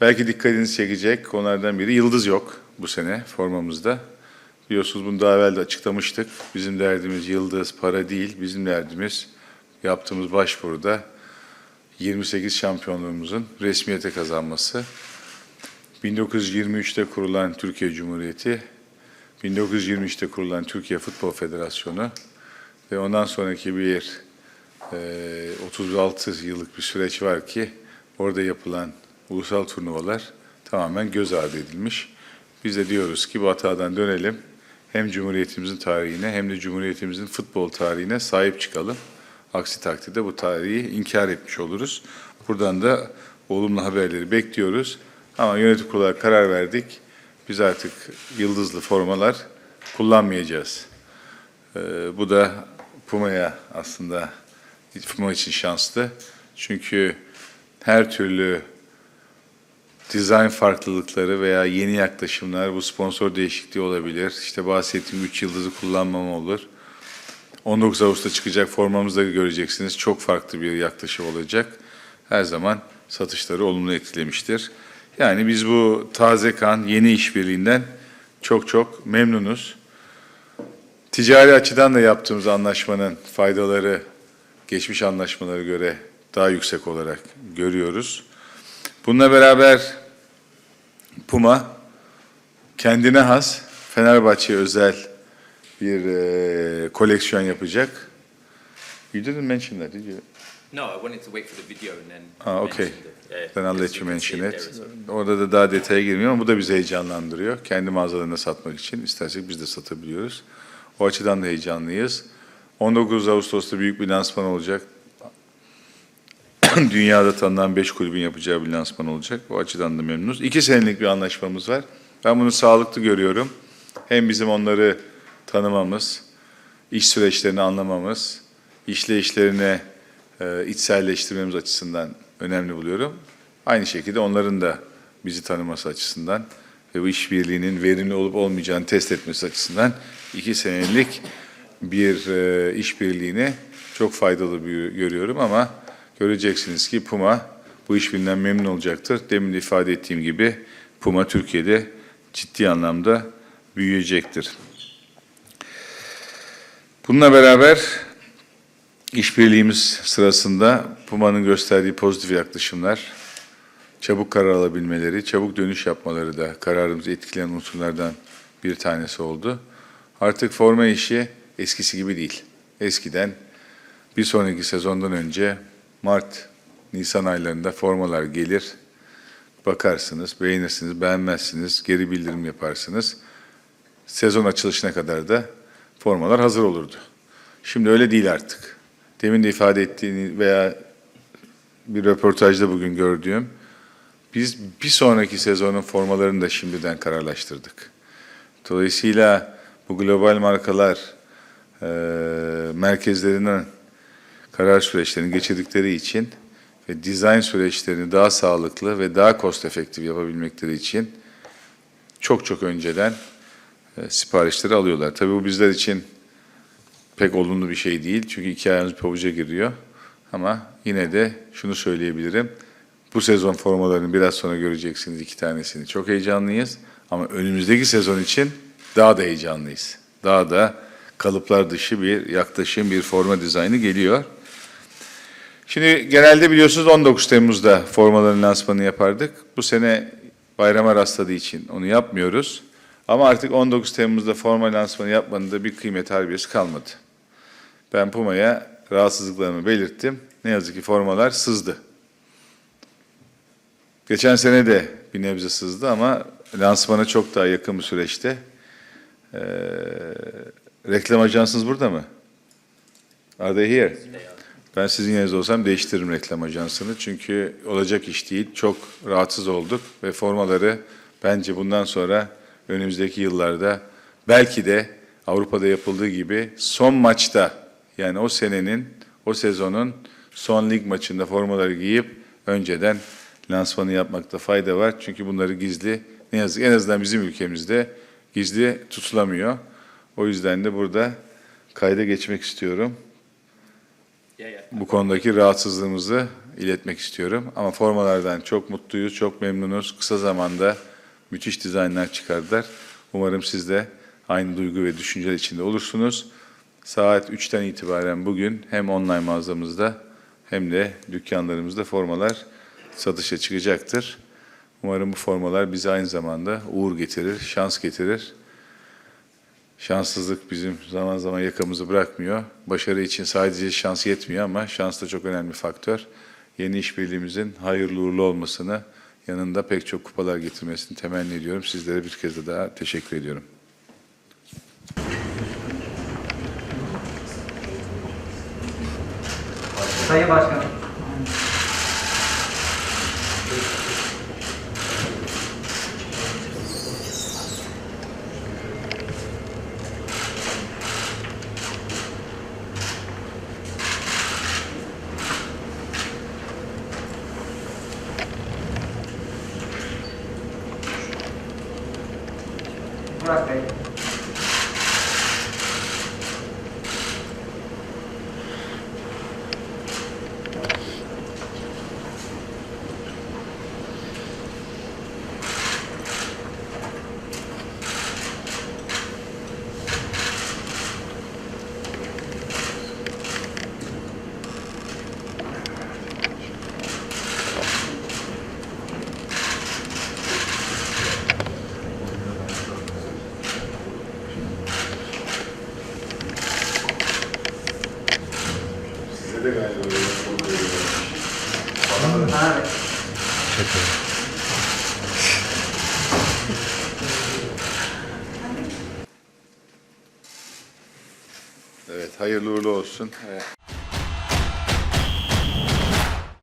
Belki dikkatinizi çekecek konulardan biri yıldız yok bu sene formamızda. Biliyorsunuz bunu daha evvel de açıklamıştık. Bizim derdimiz yıldız, para değil. Bizim derdimiz yaptığımız başvuruda 28 şampiyonluğumuzun resmiyete kazanması. 1923'te kurulan Türkiye Cumhuriyeti, 1923'te kurulan Türkiye Futbol Federasyonu ve ondan sonraki bir e, 36 yıllık bir süreç var ki orada yapılan ulusal turnuvalar tamamen göz ardı edilmiş. Biz de diyoruz ki bu hatadan dönelim. Hem Cumhuriyetimizin tarihine hem de Cumhuriyetimizin futbol tarihine sahip çıkalım. Aksi takdirde bu tarihi inkar etmiş oluruz. Buradan da olumlu haberleri bekliyoruz. Ama yönetim kurulu karar verdik. Biz artık yıldızlı formalar kullanmayacağız. Ee, bu da Puma'ya aslında Puma için şanslı. Çünkü her türlü dizayn farklılıkları veya yeni yaklaşımlar, bu sponsor değişikliği olabilir. İşte bahsettiğim 3 yıldızı kullanmam olur. 19 Ağustos'ta çıkacak formamızda göreceksiniz. Çok farklı bir yaklaşım olacak. Her zaman satışları olumlu etkilemiştir. Yani biz bu taze kan, yeni işbirliğinden çok çok memnunuz. Ticari açıdan da yaptığımız anlaşmanın faydaları geçmiş anlaşmalara göre daha yüksek olarak görüyoruz. Bununla beraber Puma kendine has Fenerbahçe özel bir e, koleksiyon yapacak. You didn't mention that, did you? No, I wanted to wait for the video and then Ah, okay. it. Then I'll let you mention it. Orada da daha detaya girmiyorum ama bu da bizi heyecanlandırıyor. Kendi mağazalarına satmak için istersek biz de satabiliyoruz. O açıdan da heyecanlıyız. 19 Ağustos'ta büyük bir lansman olacak. Dünyada tanınan 5 kulübün yapacağı bir lansman olacak. O açıdan da memnunuz. İki senelik bir anlaşmamız var. Ben bunu sağlıklı görüyorum. Hem bizim onları tanımamız, iş süreçlerini anlamamız, işleyişlerine e, içselleştirmemiz açısından önemli buluyorum. Aynı şekilde onların da bizi tanıması açısından ve bu işbirliğinin verimli olup olmayacağını test etmesi açısından iki senelik bir e, işbirliğini çok faydalı bir, görüyorum ama göreceksiniz ki Puma bu işbirliğinden memnun olacaktır. Demin de ifade ettiğim gibi Puma Türkiye'de ciddi anlamda büyüyecektir. Bununla beraber işbirliğimiz sırasında Puma'nın gösterdiği pozitif yaklaşımlar, çabuk karar alabilmeleri, çabuk dönüş yapmaları da kararımızı etkileyen unsurlardan bir tanesi oldu. Artık forma işi eskisi gibi değil. Eskiden bir sonraki sezondan önce Mart, Nisan aylarında formalar gelir, bakarsınız, beğenirsiniz, beğenmezsiniz, geri bildirim yaparsınız. Sezon açılışına kadar da formalar hazır olurdu. Şimdi öyle değil artık. Demin de ifade ettiğini veya bir röportajda bugün gördüğüm, biz bir sonraki sezonun formalarını da şimdiden kararlaştırdık. Dolayısıyla bu global markalar e, merkezlerinden karar süreçlerini geçirdikleri için ve dizayn süreçlerini daha sağlıklı ve daha cost efektif yapabilmekleri için çok çok önceden e, siparişleri alıyorlar. Tabii bu bizler için pek olumlu bir şey değil. Çünkü iki ayağımız pabuca giriyor. Ama yine de şunu söyleyebilirim. Bu sezon formalarını biraz sonra göreceksiniz iki tanesini. Çok heyecanlıyız. Ama önümüzdeki sezon için daha da heyecanlıyız. Daha da kalıplar dışı bir yaklaşım, bir forma dizaynı geliyor. Şimdi genelde biliyorsunuz 19 Temmuz'da formaların lansmanını yapardık. Bu sene bayrama rastladığı için onu yapmıyoruz. Ama artık 19 Temmuz'da forma lansmanı yapmanın da bir kıymet harbiyesi kalmadı. Ben Puma'ya rahatsızlıklarımı belirttim. Ne yazık ki formalar sızdı. Geçen sene de bir nebze sızdı ama lansmana çok daha yakın bir süreçte. Ee, reklam ajansınız burada mı? Are they here? Ben sizin yerinizde olsam değiştiririm reklam ajansını. Çünkü olacak iş değil. Çok rahatsız olduk ve formaları bence bundan sonra önümüzdeki yıllarda belki de Avrupa'da yapıldığı gibi son maçta yani o senenin, o sezonun son lig maçında formaları giyip önceden lansmanı yapmakta fayda var. Çünkü bunları gizli, ne yazık en azından bizim ülkemizde gizli tutulamıyor. O yüzden de burada kayda geçmek istiyorum. Bu konudaki rahatsızlığımızı iletmek istiyorum. Ama formalardan çok mutluyuz, çok memnunuz. Kısa zamanda müthiş dizaynlar çıkardılar. Umarım siz de aynı duygu ve düşünceler içinde olursunuz. Saat 3'ten itibaren bugün hem online mağazamızda hem de dükkanlarımızda formalar satışa çıkacaktır. Umarım bu formalar bize aynı zamanda uğur getirir, şans getirir. Şanssızlık bizim zaman zaman yakamızı bırakmıyor. Başarı için sadece şans yetmiyor ama şans da çok önemli faktör. Yeni işbirliğimizin hayırlı uğurlu olmasını, yanında pek çok kupalar getirmesini temenni ediyorum. Sizlere bir kez de daha teşekkür ediyorum. Sayın Başkanım. aspecto. Evet, hayırlı uğurlu olsun.